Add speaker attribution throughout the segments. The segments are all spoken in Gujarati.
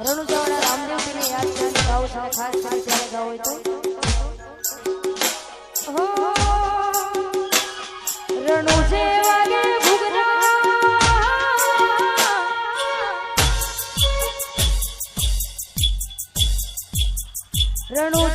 Speaker 1: રણુજાવાળા રામદેવજીને યાદ કરીને ગાવ છો ખાસ કરી હોય તો. રણુ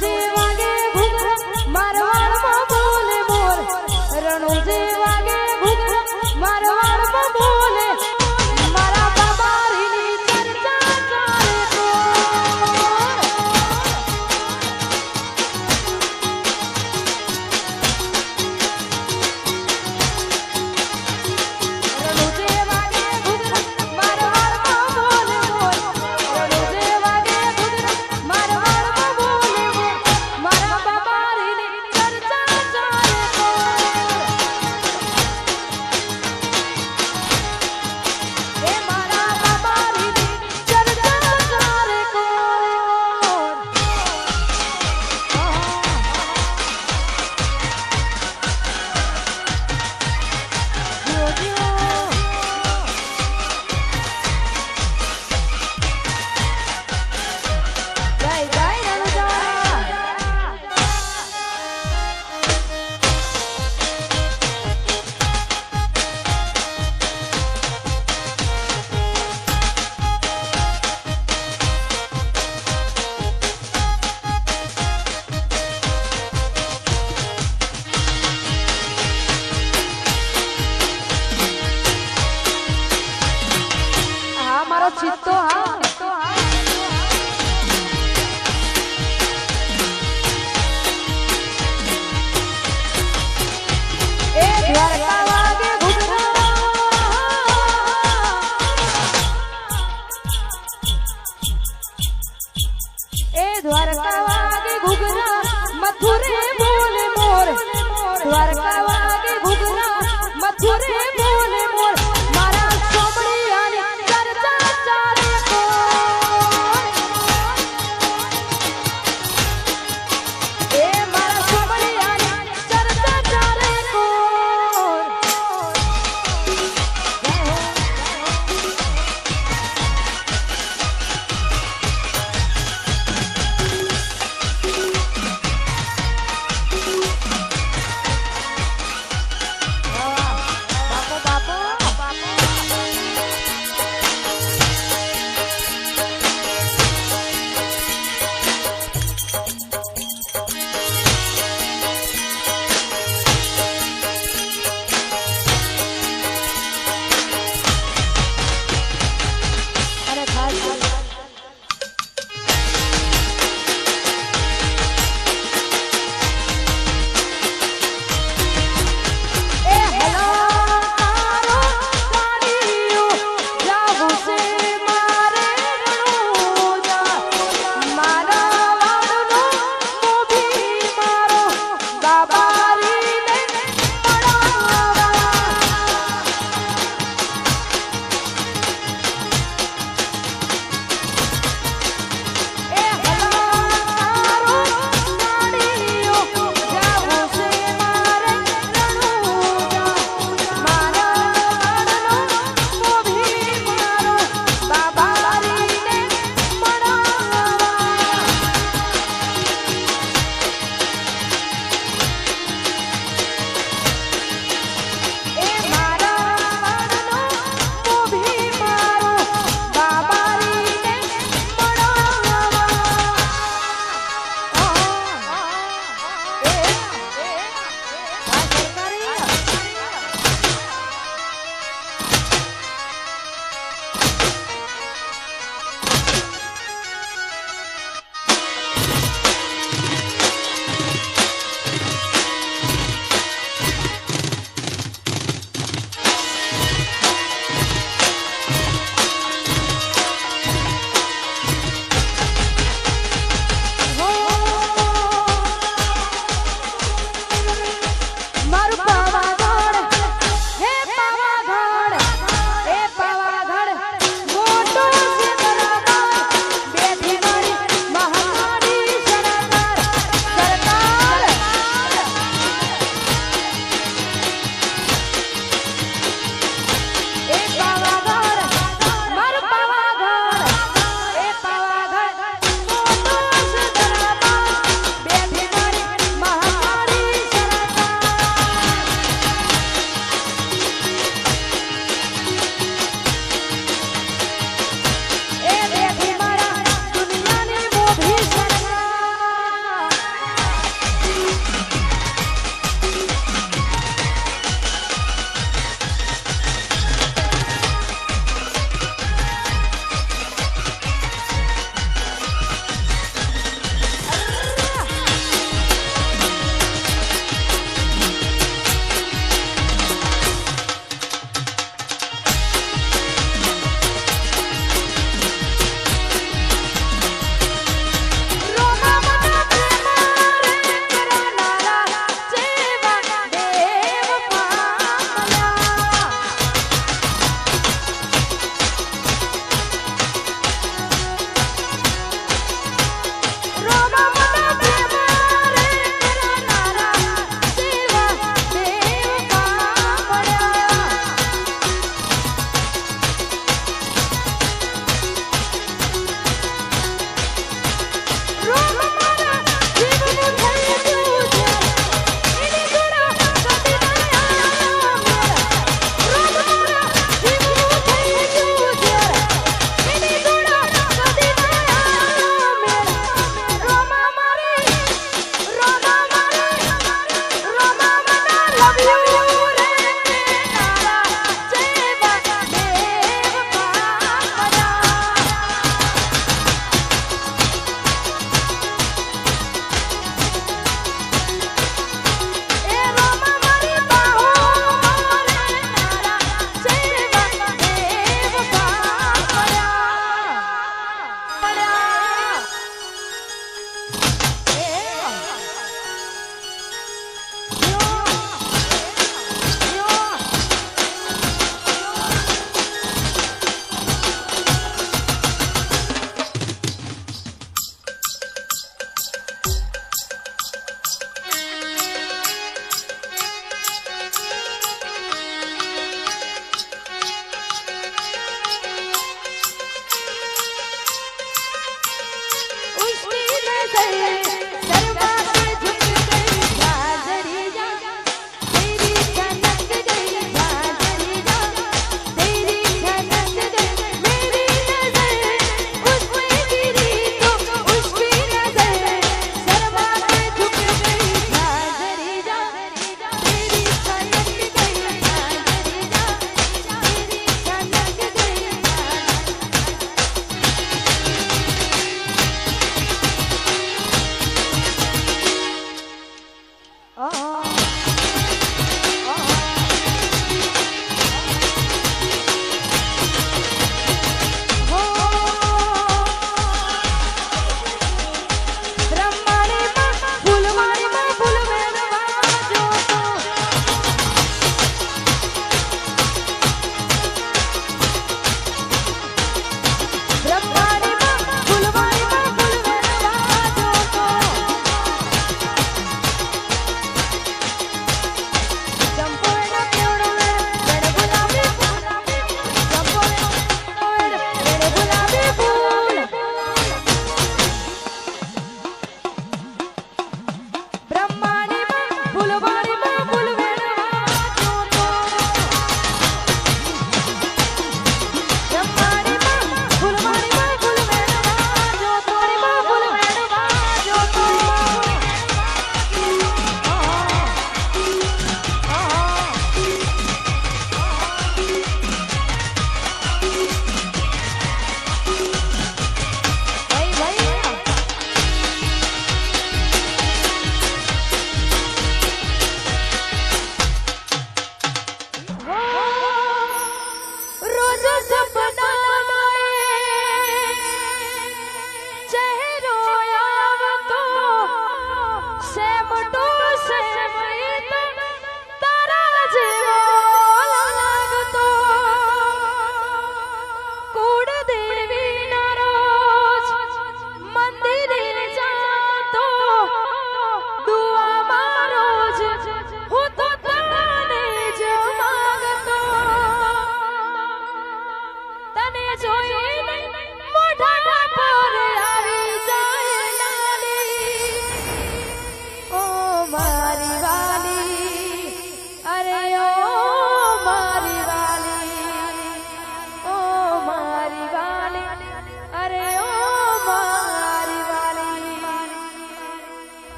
Speaker 1: love his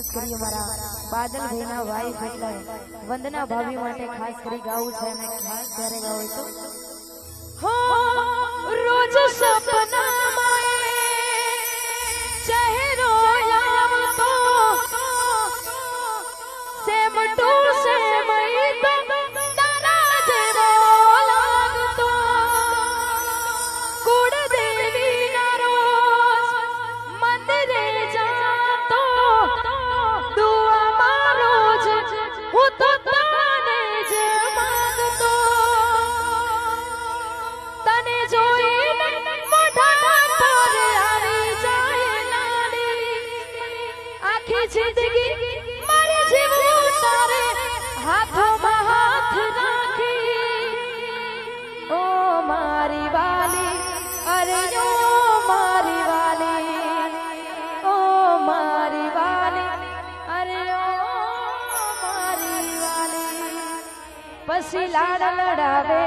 Speaker 1: ખાસ કરી અમારા બાદલભાઈના વાઈફ એટલે વંદના ભાભી માટે ખાસ કરી ગાવું છે અને ખાસ ત્યારે ગાવું તો
Speaker 2: જિંદગી મારે જીવવું તારે. હાથોમાં હાથ રાખી. ઓ મારી વાલી, અરે ઓ મારી વાલી. ઓ મારી વાલી, અરે ઓ મારી વાલી. પછી લાડ લડાવે,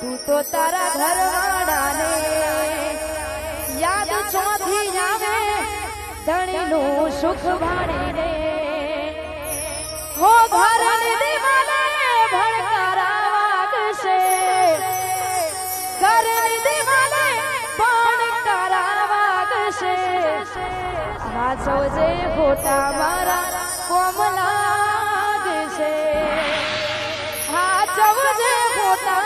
Speaker 2: તું તો તારા ઘરવાળાને. ધણીનું સુખ ભાણીને હો ભરણ દિવાલે ભણકારા વાગશે કરણ દિવાલે ભણકારા વાગશે હાચો જે ખોટા મારા કોમલા લાગશે હા જે ફોટા